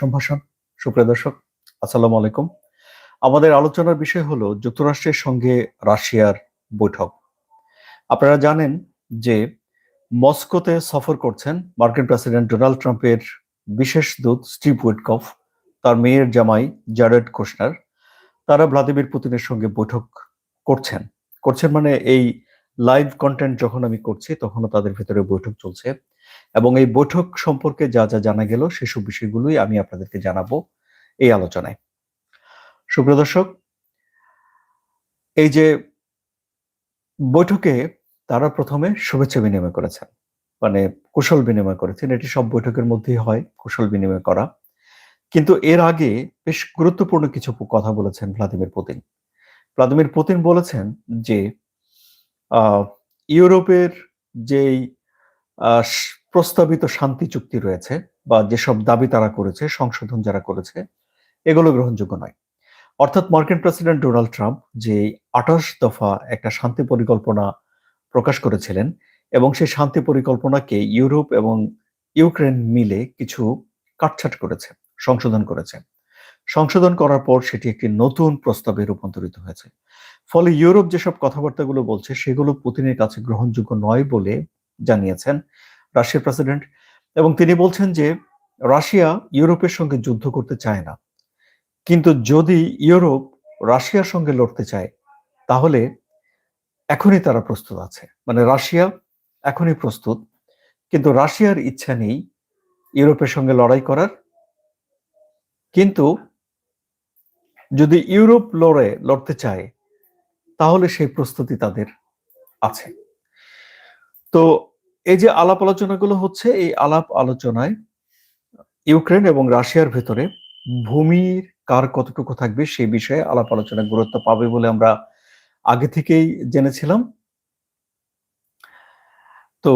সম্ভাষণ। সুপ্রিয় দর্শক, আসসালামু আলাইকুম। আমাদের আলোচনার বিষয় হলো যুক্তরাষ্ট্রের সঙ্গে রাশিয়ার বৈঠক। আপনারা জানেন যে মস্কোতে সফর করছেন মার্কিন প্রেসিডেন্ট ডোনাল্ড ট্রাম্পের বিশেষ দূত স্টিভ উইটকফ, তার মেয়ের জামাই জারেড কোশনার। তারা ভ্লাদিমির পুতিনের সঙ্গে বৈঠক করছেন। করছেন মানে এই লাইভ কন্টেন্ট যখন আমি করছি, তখনও তাদের ভেতরে বৈঠক চলছে। এবং এই বৈঠক সম্পর্কে যা যা জানা গেল সেসব বিষয়গুলোই আমি আপনাদেরকে জানাব এই আলোচনায়। সুপ্রিয় দর্শক, এই যে বৈঠকে তারা প্রথমে শুভেচ্ছা বিনিময় করেছেন মানে কুশল বিনিময় করেছেন। এটি সব বৈঠকের মধ্যেই হয়, কুশল বিনিময় করা। কিন্তু এর আগে বেশ গুরুত্বপূর্ণ কিছু কথা বলেছেন ভ্লাদিমির পুতিন। ভ্লাদিমির পুতিন বলেছেন যে ইউরোপের যেই প্রস্তাবিত শান্তি চুক্তি রয়েছে বা যেসব দাবি তারা করেছে, সংশোধন যারা করেছে, এগুলো গ্রহণযোগ্য নয়। অর্থাৎ মার্কিন প্রেসিডেন্ট ডোনাল্ড ট্রাম্প যে আঠাশ দফা একটা শান্তি পরিকল্পনা প্রকাশ করেছিলেন এবং সেই শান্তি পরিকল্পনাকে ইউরোপ এবং ইউক্রেন মিলে কিছু কাটছাট করেছে, সংশোধন করেছে। সংশোধন করার পর সেটি একটি নতুন প্রস্তাবে রূপান্তরিত হয়েছে। ফলে ইউরোপ যেসব কথাবার্তাগুলো বলছে, সেগুলো পুতিনের কাছে গ্রহণযোগ্য নয় বলে জানিয়েছেন রাশিয়ার প্রেসিডেন্ট, এবং তিনি বলছেন যে রাশিয়া ইউরোপের সঙ্গে যুদ্ধ করতে চায় না। কিন্তু যদি ইউরোপ রাশিয়ার সঙ্গে লড়তে চায়, তাহলে এখনই তারা প্রস্তুত আছে। মানে রাশিয়া এখনই প্রস্তুত, কিন্তু রাশিয়ার ইচ্ছা নেই ইউরোপের সঙ্গে লড়াই করার। কিন্তু যদি ইউরোপ লড়ে, লড়তে চায়, তাহলে সেই প্রস্তুতি তাদের আছে। তো এই যে আলাপ আলোচনাগুলো হচ্ছে, এই আলাপ আলোচনায় ইউক্রেন এবং রাশিয়ার ভেতরে ভূমির কার কতটুকু থাকবে সেই বিষয়ে আলাপ আলোচনা গুরুত্ব পাবে বলে আমরা আগে থেকেই জেনেছিলাম। তো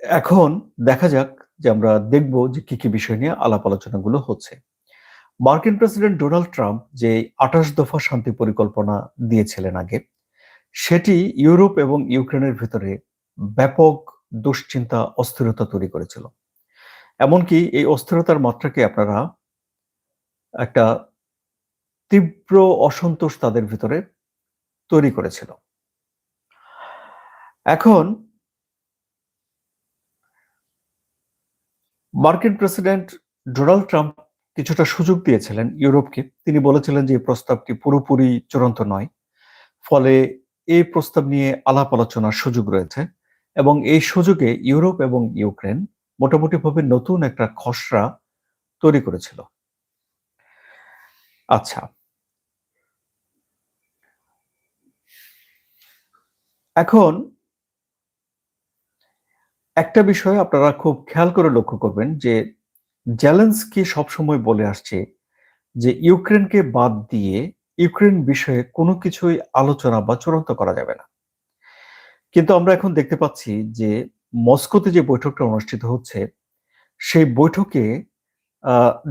এখন দেখা যাক যে আমরা দেখব যে কি কি বিষয় নিয়ে আলাপ আলোচনাগুলো হচ্ছে। মার্কিন প্রেসিডেন্ট ডোনাল্ড ট্রাম্প যে আঠাশ দফা শান্তি পরিকল্পনা দিয়েছিলেন আগে, সেটি ইউরোপ এবং ইউক্রেনের ভিতরে ব্যাপক দুশ্চিন্তা, অস্থিরতা তৈরি করেছিল। এমনকি এই অস্থিরতার মাত্রাকে আপনারা একটা তীব্র অসন্তোষ তাদের ভিতরে তৈরি করেছিল। এখন মার্কিন প্রেসিডেন্ট ডোনাল্ড ট্রাম্প কিছুটা সুযোগ দিয়েছিলেন ইউরোপকে। তিনি বলেছিলেন যে, এই প্রস্তাবটি পুরোপুরি চূড়ান্ত নয়। ফলে এই প্রস্তাব নিয়ে আলাপ আলোচনার সুযোগ রয়েছে। এবং এই সুযোগে ইউরোপ এবং ইউক্রেন মোটামুটিভাবে নতুন একটা খসড়া তৈরি করেছিল। আচ্ছা। এখন একটা বিষয় আপনারা খুব খেয়াল করে লক্ষ্য করবেন যে জ্যালেন্সকি সবসময় বলে আসছে যে ইউক্রেনকে বাদ দিয়ে ইউক্রেন বিষয়ে কোনো কিছুই আলোচনা বা চূড়ান্ত করা যাবে না। কিন্তু আমরা এখন দেখতে পাচ্ছি যে মস্কোতে যে বৈঠকটা অনুষ্ঠিত হচ্ছে, সেই বৈঠকে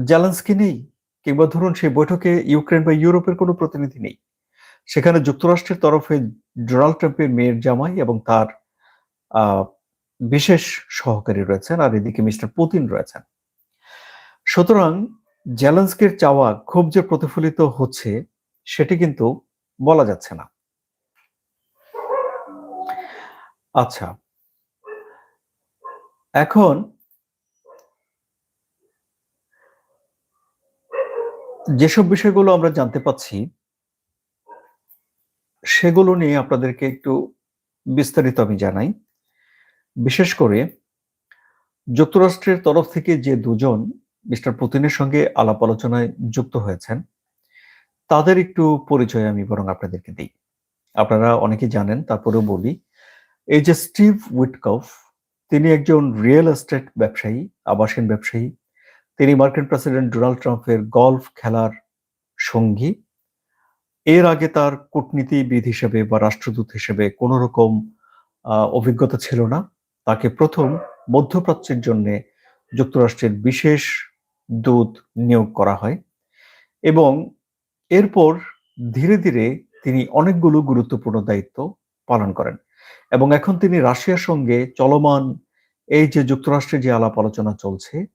জ্যালেন্সকি নেই, কিংবা ধরুন সেই বৈঠকে ইউক্রেন বা ইউরোপের কোনো প্রতিনিধি নেই। সেখানে যুক্তরাষ্ট্রের তরফে ডোনাল্ড ট্রাম্পের মেয়ের জামাই এবং তার বিশেষ সহকারী রয়েছেন আর এদিকে মিস্টার পুতিন রয়েছেন। সুতরাং জ্যালেন্সকির চাওয়া খুব যে প্রতিফলিত হচ্ছে, সেটি কিন্তু বলা যাচ্ছে না। আচ্ছা। এখন যেসব বিষয়গুলো আমরা জানতে পাচ্ছি, সেগুলো নিয়ে আপনাদেরকে একটু বিস্তারিত আমি জানাই। বিশেষ করে যুক্তরাষ্ট্রের তরফ থেকে যে দুজন মিস্টার পুতিনের সঙ্গে আলাপ আলোচনায় যুক্ত হয়েছেন, তাদের একটু পরিচয় আমি বরং আপনাদেরকে দিই। আপনারা অনেকে জানেন, তারপরেও বলি এই যে স্টিভ উইটকফ, তিনি একজন রিয়েল এস্টেট ব্যবসায়ী, আবাসিক ব্যবসায়ী। তিনি মার্কিন প্রেসিডেন্ট ডোনাল্ড ট্রাম্পের গলফ খেলার সঙ্গী। এর আগে তার কূটনীতিবিদ হিসেবে বা রাষ্ট্রদূত হিসেবে কোন রকম অভিজ্ঞতা ছিল না। তাকে প্রথম মধ্যপ্রাচ্যের জন্য যুক্তরাষ্ট্রের বিশেষ দূত নিয়োগ করা হয় এবং এরপর ধীরে ধীরে তিনি অনেকগুলো গুরুত্বপূর্ণ দায়িত্ব পালন করেন। এবং এখন তিনি রাশিয়ার সঙ্গে চলমান এই যে যুক্তরাষ্ট্রের যে আলাপ আলোচনা চলছে,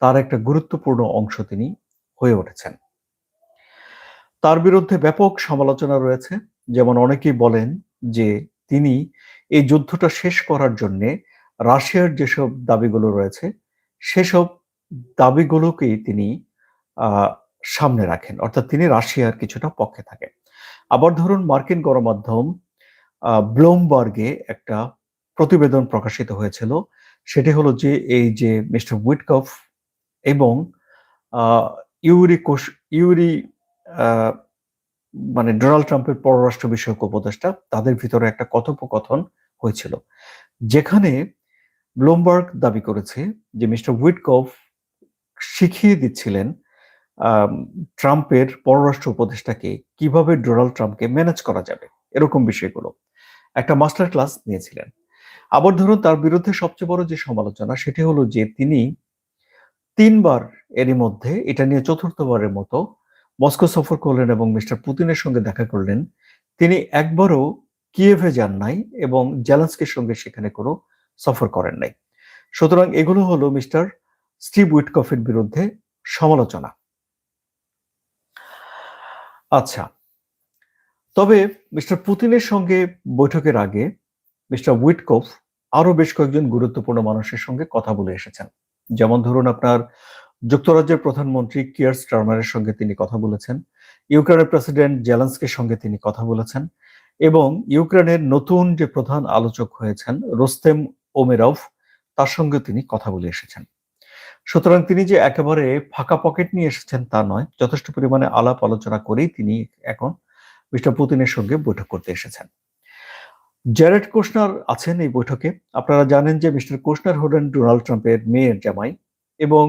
তার একটা গুরুত্বপূর্ণ অংশ তিনি হয়ে উঠেছেন। তার বিরুদ্ধে ব্যাপক সমালোচনা রয়েছে। যেমন অনেকেই বলেন যে তিনি এই যুদ্ধটা শেষ করার জন্য রাশিয়ার যেসব দাবিগুলো রয়েছে, সেসব দাবিগুলোকেই তিনি সামনে রাখেন। অর্থাৎ তিনি রাশিয়ার কিছুটা পক্ষে থাকেন। আবার ধরুন মার্কিন গণমাধ্যম ব্লোমবার্গে একটা প্রতিবেদন প্রকাশিত হয়েছিল। সেটি হলো যে, এই যে, মিস্টার উইটকফ এবং ইউরি কোষ ইউরি মানে ডোনাল্ড ট্রাম্পের পররাষ্ট্র বিষয়ক উপদেষ্টা, তাদের ভিতরে একটা কথোপকথন হয়েছিল। যেখানে ব্লোমবার্গ দাবি করেছে যে, মিস্টার উইটকফ শিখিয়ে দিচ্ছিলেন ট্রাম্পের পররাষ্ট্র উপদেষ্টাকে কীভাবে ডোনাল্ড ট্রাম্পকে ম্যানেজ করা যাবে, এরকম বিষয়গুলো। একটা মাস্টার ক্লাস নিয়েছিলেন। আবার ধরুন তার বিরুদ্ধে সবচেয়ে বড় যে সমালোচনা, সেটি হলো যে তিনি তিনবার এরই মধ্যে, এটা নিয়ে চতুর্থবারের মতো মস্কো সফর করলেন এবং মিস্টার পুতিনের সঙ্গে দেখা করলেন। তিনি একবারও কিয়েভে যান নাই এবং জ্যালেন্সকের সঙ্গে সেখানে কোনো সফর করেন নাই। সুতরাং এগুলো হলো মিস্টার স্টিভ উইটকফের বিরুদ্ধে সমালোচনা। আচ্ছা তবে মিস্টার পুতিনের সঙ্গে বৈঠকের আগে মিস্টার উইটকফ আরও বেশ কয়েকজন গুরুত্বপূর্ণ মানুষের সঙ্গে কথা বলে এসেছেন। যেমন ধরুন আপনার যুক্তরাজ্যের প্রধানমন্ত্রী কিয়ার স্টারমারের সঙ্গে তিনি কথা বলেছেন, ইউক্রেনের প্রেসিডেন্ট জেলান্সকের সঙ্গে তিনি কথা বলেছেন এবং ইউক্রেনের নতুন যে প্রধান আলোচক হয়েছেন রোস্তেম ওমেরভ তার সঙ্গে তিনি কথা বলে এসেছেন। সুতরাং তিনি যে একেবারে ফাঁকা পকেট নিয়ে এসেছেন তা নয়, যথেষ্ট পরিমাণে আলাপ আলোচনা করেই তিনি এখন মিস্টার পুতিনের সঙ্গে বৈঠক করতে এসেছেন। জ্যারেড কোশনার আছেন এই বৈঠকে। আপনারা জানেন যে মিস্টার কোশনার হলেন ডোনাল্ড ট্রাম্পের মেয়ের জামাই এবং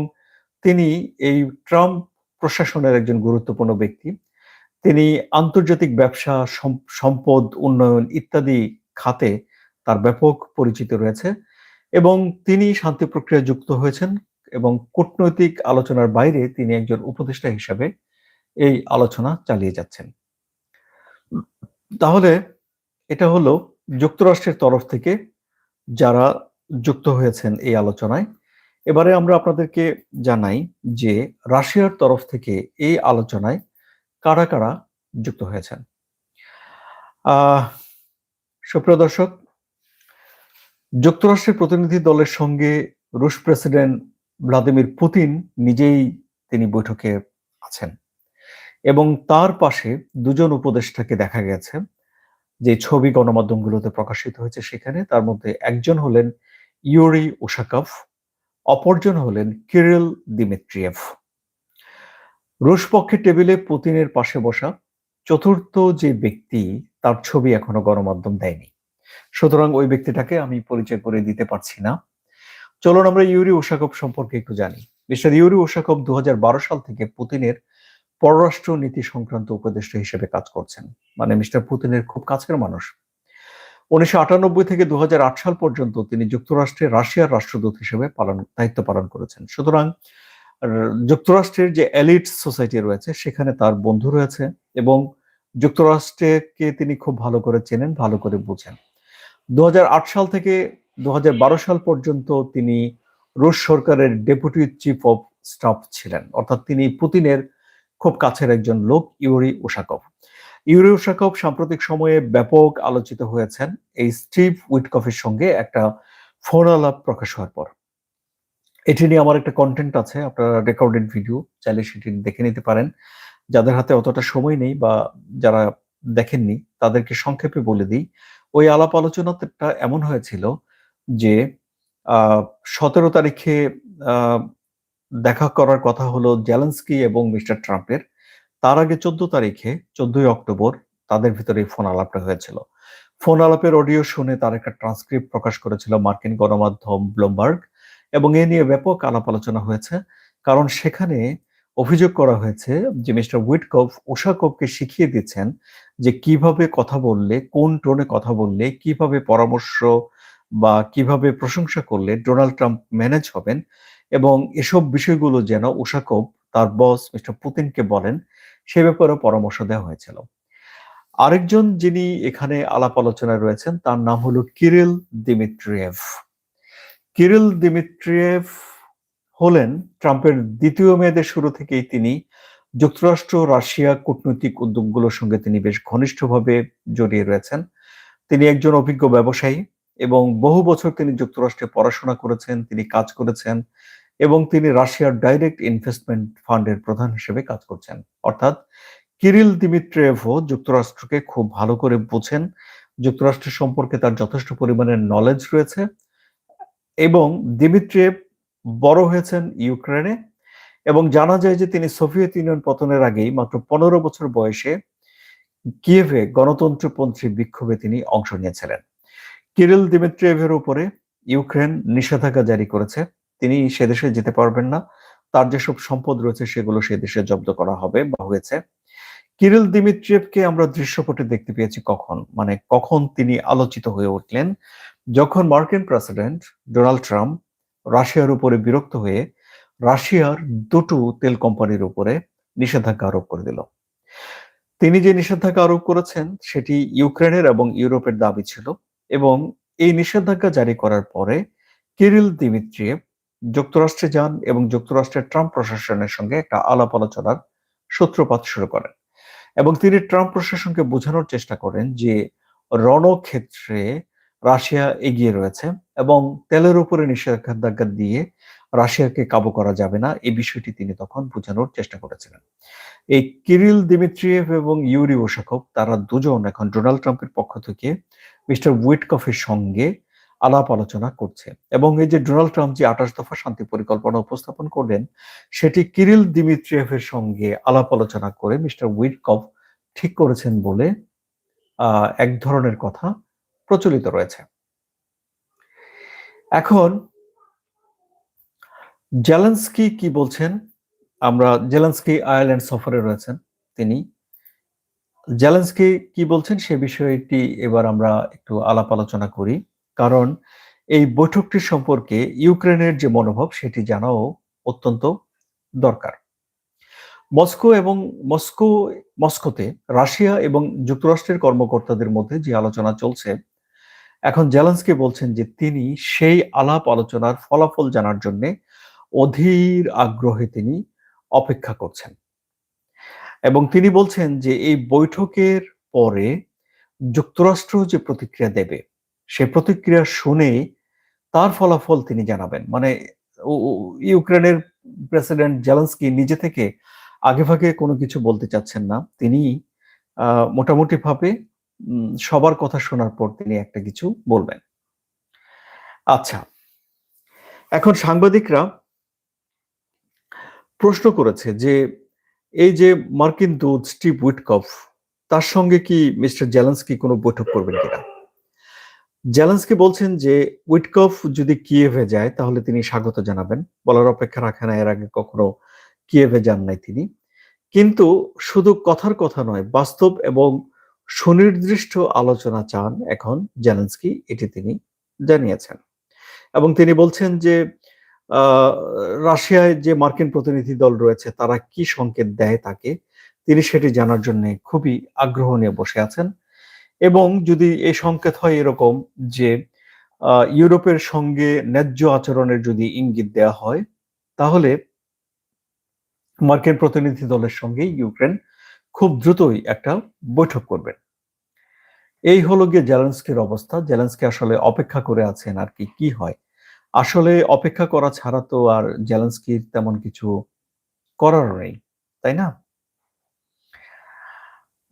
তিনি এই ট্রাম্প প্রশাসনের একজন গুরুত্বপূর্ণ ব্যক্তি। তিনি আন্তর্জাতিক ব্যবসা সম্পদ, উন্নয়ন ইত্যাদি খাতে তার ব্যাপক পরিচিত রয়েছে এবং তিনি শান্তি প্রক্রিয়া যুক্ত হয়েছেন এবং কূটনৈতিক আলোচনার বাইরে তিনি একজন উপদেষ্টা হিসাবে এই আলোচনা চালিয়ে যাচ্ছেন। তাহলে এটা হলো যুক্তরাষ্ট্রের তরফ থেকে যারা যুক্ত হয়েছেন এই আলোচনায়। এবারে আমরা আপনাদেরকে জানাই যে রাশিয়ার তরফ থেকে এই আলোচনায় কারা কারা যুক্ত হয়েছেন। সুপ্রিয় দর্শক, যুক্তরাষ্ট্রের প্রতিনিধি দলের সঙ্গে রুশ প্রেসিডেন্ট ভ্লাদিমির পুতিন নিজেই তিনি বৈঠকে আছেন। এবং তার পাশে দুজন উপদেষ্টাকে দেখা গেছে, যে ছবি গণমাধ্যমগুলোতে প্রকাশিত হয়েছে সেখানে। তার মধ্যে একজন হলেন ইউরি ওশাকভ অপরজন হলেন কিরিল দিমিত্রিয়েভ রুশ পক্ষের টেবিলে পুতিনের পাশে বসা চতুর্থ যে ব্যক্তি, তার ছবি এখনও গণমাধ্যম দেয়নি। সুতরাং ওই ব্যক্তিটাকে আমি পরিচয় করে দিতে পারছি না। চলুন আমরা ইউরি ওশাকব সম্পর্কে একটু জানি। মিস্টার ইউরি ওশাকব দু সাল থেকে পুতিনের পররাষ্ট্র নীতি সংক্রান্ত উপদেষ্টা হিসেবে কাজ করছেন। মানে মিস্টার পুতিনের খুব কাছের মানুষ। উনিশশো আটানব্বই থেকে দু হাজার আট সাল পর্যন্ত তিনি যুক্তরাষ্ট্রে রাশিয়ার রাষ্ট্রদূত হিসেবে পালন, দায়িত্ব পালন করেছেন। সুতরাং যুক্তরাষ্ট্রের যে এলিট সোসাইটি রয়েছে, সেখানে তার বন্ধু রয়েছে এবং যুক্তরাষ্ট্রকে তিনি খুব ভালো করে চেনেন, ভালো করে বুঝেন। দু হাজার আট সাল থেকে দু হাজার বারো সাল পর্যন্ত তিনি রুশ সরকারের ডেপুটি চিফ অফ স্টাফ ছিলেন। অর্থাৎ তিনি পুতিনের খুব কাছের একজন লোক, ইউরি ওশাকভ ইউরি ওশাকভ সাম্প্রতিক সময়ে ব্যাপক আলোচিত হয়েছেন এই স্টিভ উইটকফের সঙ্গে একটা ফোন আলাপ প্রকাশ হওয়ার পর। এটি নিয়ে আমার একটা কন্টেন্ট আছে, আপনারা রেকর্ডেড ভিডিও চাইলে সেটি দেখে নিতে পারেন। যাদের হাতে অতটা সময় নেই বা যারা দেখেননি, তাদেরকে সংক্ষেপে বলে দিই। ওই আলাপ আলোচনাটা এমন হয়েছিল যে সতেরো তারিখে দেখা করার কথা হলো জেলেন্সকি এবং মিস্টার ট্রাম্পের। তার আগে চোদ্দ তারিখে, চোদ্দই অক্টোবর তাদের ভিতরে ফোন আলাপটা হয়েছিল। ফোন আলাপের অডিও শুনে তার একটা ট্রান্সক্রিপ্ট প্রকাশ করেছিল মার্কিন গণমাধ্যম ব্লুমবার্গ এবং এ নিয়ে ব্যাপক আলাপ আলোচনা হয়েছে। কারণ সেখানে অভিযোগ করা হয়েছে যে মিস্টার উইটকভ ওষাকভকে শিখিয়ে দিচ্ছেন যে কীভাবে কথা বললে, কোন টোনে কথা বললে, কীভাবে পরামর্শ বা কীভাবে প্রশংসা করলে ডোনাল্ড ট্রাম্প ম্যানেজ হবেন এবং এসব বিষয়গুলো যেন ওষাকভ তার বস মিস্টার পুতিনকে বলেন, সে ব্যাপারে পরামর্শ দেওয়া হয়েছিল। আরেকজন যিনি এখানে আলাপ আলোচনায় রয়েছেন, তার নাম হলো কিরিল দিমিত্রিয়েভ কিরিল দিমিত্রিয়েভ হলেন ট্রাম্পের দ্বিতীয় মেয়াদের শুরু থেকেই তিনি যুক্তরাষ্ট্র, রাশিয়া কূটনৈতিক উদ্যোগগুলোর সঙ্গে তিনি বেশ ঘনিষ্ঠভাবে জড়িয়ে রয়েছেন। তিনি একজন অভিজ্ঞ ব্যবসায়ী এবং বহু বছর তিনি যুক্তরাষ্ট্রে পড়াশোনা করেছেন, তিনি কাজ করেছেন এবং তিনি রাশিয়ার ডাইরেক্ট ইনভেস্টমেন্ট ফান্ডের প্রধান হিসেবে কাজ করছেন। অর্থাৎ কিরিল দিমিত্রেভও যুক্তরাষ্ট্রকে খুব ভালো করে বোঝেন। যুক্তরাষ্ট্র সম্পর্কে তার যথেষ্ট পরিমাণের নলেজ রয়েছে এবং দিমিত্রেভ বড় হয়েছেন ইউক্রেনে এবং জানা যায় যে তিনি সোভিয়েত ইউনিয়ন পতনের আগেই মাত্র পনেরো বছর বয়সে কিয়েভে গণতন্ত্রপন্থী বিক্ষোভে তিনি অংশ নিয়েছিলেন। কিরিল দিমিত্রিয়েভের উপরে ইউক্রেন নিষেধাজ্ঞা জারি করেছে। তিনি সে দেশে যেতে পারবেন না। তার যেসব সম্পদ রয়েছে সেগুলো সে দেশে জব্দ করা হবে বা হয়েছে। কিরিল দিমিত্রিয়েভকে আমরা দৃশ্যপটে দেখতে পেয়েছি কখন? মানে কখন তিনি আলোচিত হয়ে উঠলেন? যখন মার্কিন প্রেসিডেন্ট ডোনাল্ড ট্রাম্প রাশিয়ার উপরে বিরক্ত হয়ে রাশিয়ার দুটো তেল কোম্পানির উপরে নিষেধাজ্ঞা আরোপ করে দিল। তিনি যে নিষেধাজ্ঞা আরোপ করেছেন সেটি ইউক্রেনের এবং ইউরোপের দাবি ছিল এবং এই নিষেধাজ্ঞা জারি করার পরে কিরিল দিমিত্রিয়েভ যুক্তরাষ্ট্রে যান এবং যুক্তরাষ্ট্রের ট্রাম্প প্রশাসনের সঙ্গে একটা আলাপ আলোচনার সূত্রপাত শুরু করেন। এবং তিনি ট্রাম্প প্রশাসনকে বোঝানোর চেষ্টা করেন যে রণক্ষেত্রে রাশিয়া এগিয়ে রয়েছে এবং তেলের উপরে নিষেধাজ্ঞা দিয়ে রাশিয়াকে কাবু করা যাবে না, এই বিষয়টি তিনি তখন বোঝানোর চেষ্টা করেছিলেন। এই কিরিল দিমিত্রিয়েভ এবং ইউরি ওশাকভ, তারা দুজন এখন ডোনাল্ড ট্রাম্পের পক্ষ থেকে মিস্টার উইটকফের সঙ্গে আলাপ আলোচনা করছে। এবং এই যে ডোনাল্ড ট্রাম্প যে আঠাশ দফা শান্তি পরিকল্পনা উপস্থাপন করলেন, সেটি কিরিল দিমিত্রিয়েভের সঙ্গে আলাপ আলোচনা করে মিস্টার উইটকফ ঠিক করেছেন বলে এক ধরনের কথা প্রচলিত রয়েছে। এখন জেলেন্সকি কি বলছেন? আমরা জেলেন্সকি আয়ারল্যান্ড সফরে রয়েছেন তিনি। জেলেন্সকি কি বলছেন সে বিষয়টি এবার আমরা একটু আলাপ আলোচনা করি। কারণ এই বৈঠকটি সম্পর্কে ইউক্রেনের যে মনোভাব, সেটি জানাও অত্যন্ত দরকার। মস্কো এবং মস্কো, মস্কোতে রাশিয়া এবং যুক্তরাষ্ট্রের কর্মকর্তাদের মধ্যে যে আলোচনা চলছে, এখন জেলেন্সকি বলছেন যে তিনি সেই আলাপ আলোচনার ফলাফল জানার জন্য অধীর আগ্রহে তিনি অপেক্ষা করছেন। এবং তিনি বলছেন যে এই বৈঠকের পরে যুক্তরাষ্ট্র যে প্রতিক্রিয়া দেবে সে প্রতিক্রিয়া শুনে তার ফলাফল তিনি জানাবেন। মানে ইউক্রেনের প্রেসিডেন্ট জেলেন্সকি নিজে থেকে আগেভাগে কোনো কিছু বলতে চাচ্ছেন না। তিনি মোটামুটি ভাবে সবার কথা শোনার পর তিনি একটা কিছু বলবেন। আচ্ছা এখন সাংবাদিকরা প্রশ্ন করেছে যে, এই যে মার্কিন দূত স্টিভ উইটকফ, তার সঙ্গে কি মিস্টার জেলেন্সকি কোনো বৈঠক করবেন কিনা? জেলেন্সকি বলছেন যে উইটকফ যদি কিয়েভে যায়, তাহলে তিনি স্বাগত জানাবেন। বলার অপেক্ষা রাখে না, এর আগে কখনো কিয়েভে যান নাই তিনি। কিন্তু শুধু কথার কথা নয়, বাস্তব এবং সুনির্দিষ্ট আলোচনা চান এখন জেলেন্সকি, এটি তিনি জানিয়েছেন। এবং তিনি বলছেন যে রাশিয়ায় যে মার্কিন প্রতিনিধি দল রয়েছে, তারা কি সংকেত দেয় তাকে, তিনি সেটি জানার জন্য খুবই আগ্রহ নিয়ে বসে আছেন। এবং যদি এই সংকেত হয় এরকম যে ইউরোপের সঙ্গে ন্যায্য আচরণের যদি ইঙ্গিত দেওয়া হয়, তাহলে মার্কিন প্রতিনিধি দলের সঙ্গে ইউক্রেন খুব দ্রুতই একটা বৈঠক করবেন এই হলো গিয়ে জেলেন্সকির অবস্থা। জেলেন্সকি আসলে অপেক্ষা করে আছেন আর কি কি হয়? আসলে অপেক্ষা করা ছাড়া তো আর জেলেন্সকির তেমন কিছু করার নেই, তাই না?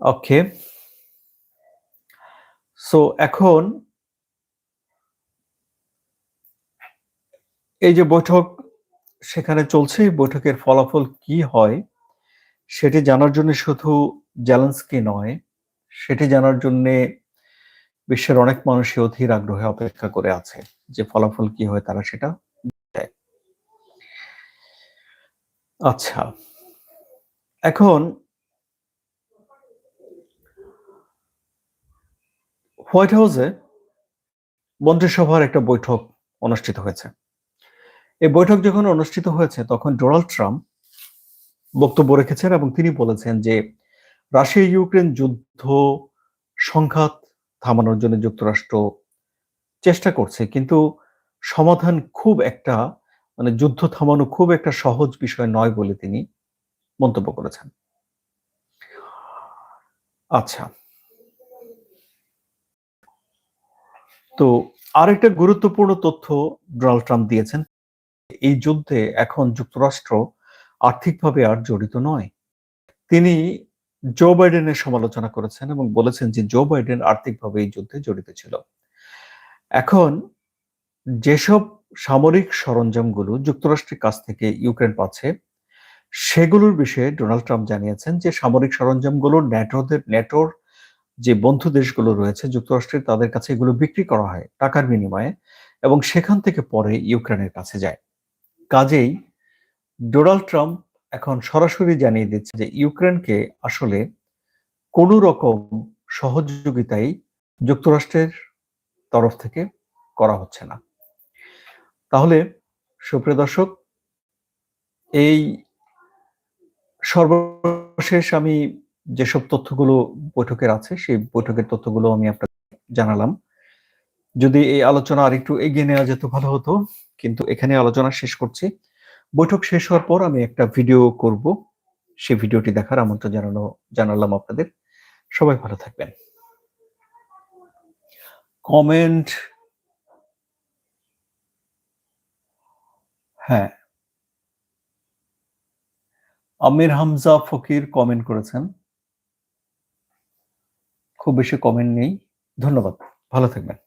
ওকে সো এখন এই যে বৈঠক, সেখানে চলছে। বৈঠকের ফলাফল কি হয়, সেটি জানার জন্য শুধু জেলেন্সকি নয়, সেটি জানার জন্য বিশ্বের অনেক মানুষই অধীর আগ্রহে অপেক্ষা করে আছে যে ফলাফল কি হয় তারা সেটা আচ্ছা এখন হোয়াইট হাউসে মন্ত্রিসভার একটা বৈঠক অনুষ্ঠিত হয়েছে। এই বৈঠক যখন অনুষ্ঠিত হয়েছে, তখন ডোনাল্ড ট্রাম্প বক্তব্য রেখেছেন এবং তিনি বলেছেন যে রাশিয়া ইউক্রেন যুদ্ধ সংঘাত থামানোর জন্য যুক্তরাষ্ট্র চেষ্টা করছে, কিন্তু সমাধান খুব একটা মানে যুদ্ধ থামানো খুব একটা সহজ বিষয় নয় বলে তিনি মন্তব্য করেছেন। আচ্ছা তো আরেকটা গুরুত্বপূর্ণ তথ্য ডোনাল্ড ট্রাম্প দিয়েছেন, এই যুদ্ধে এখন যুক্তরাষ্ট্র আর্থিকভাবে আর জড়িত নয়। তিনি জো বাইডেনের সমালোচনা করেছেন এবং বলেছেন যে জো বাইডেন আর্থিকভাবে এই যুদ্ধে জড়িত ছিল। এখন যেসব সামরিক সরঞ্জামগুলো যুক্তরাষ্ট্রের কাছ থেকে ইউক্রেন পাচ্ছে, সেগুলোর বিষয়ে ডোনাল্ড ট্রাম্প জানিয়েছেন যে সামরিক সরঞ্জামগুলো ন্যাটোদের, ন্যাটোর যে বন্ধু দেশগুলো রয়েছে যুক্তরাষ্ট্রের তাদের কাছে এগুলো বিক্রি করা হয় টাকার বিনিময়ে এবং সেখান থেকে পরে ইউক্রেনের কাছে যায়। কাজেই ডোনাল্ড ট্রাম্প এখন সরাসরি জানিয়ে দিচ্ছে যে ইউক্রেনকে আসলে কোন রকম সহযোগিতাই যুক্তরাষ্ট্রের তরফ থেকে করা হচ্ছে না। তাহলে সুপ্রিয় দর্শক, এই সর্বশেষ আমি যেসব তথ্যগুলো বৈঠকের আছে, সেই বৈঠকের তথ্যগুলো আমি আপনাকে জানালাম। যদি এই আলোচনা আরেকটু এগিয়ে নেওয়া যেত, ভালো হতো। কিন্তু এখানে আলোচনা শেষ করছি। বৈঠক শেষ হওয়ার পর আমি একটা ভিডিও করব। সেই ভিডিওটি দেখার আমন্ত্রণ জানানো, জানালাম আপনাদের। সবাই ভালো থাকবেন। কমেন্ট হ্যাঁ। আমির হামজা ফকির কমেন্ট করেছেন। খুব বেশি কমেন্ট নেই। ধন্যবাদ। ভালো থাকবেন।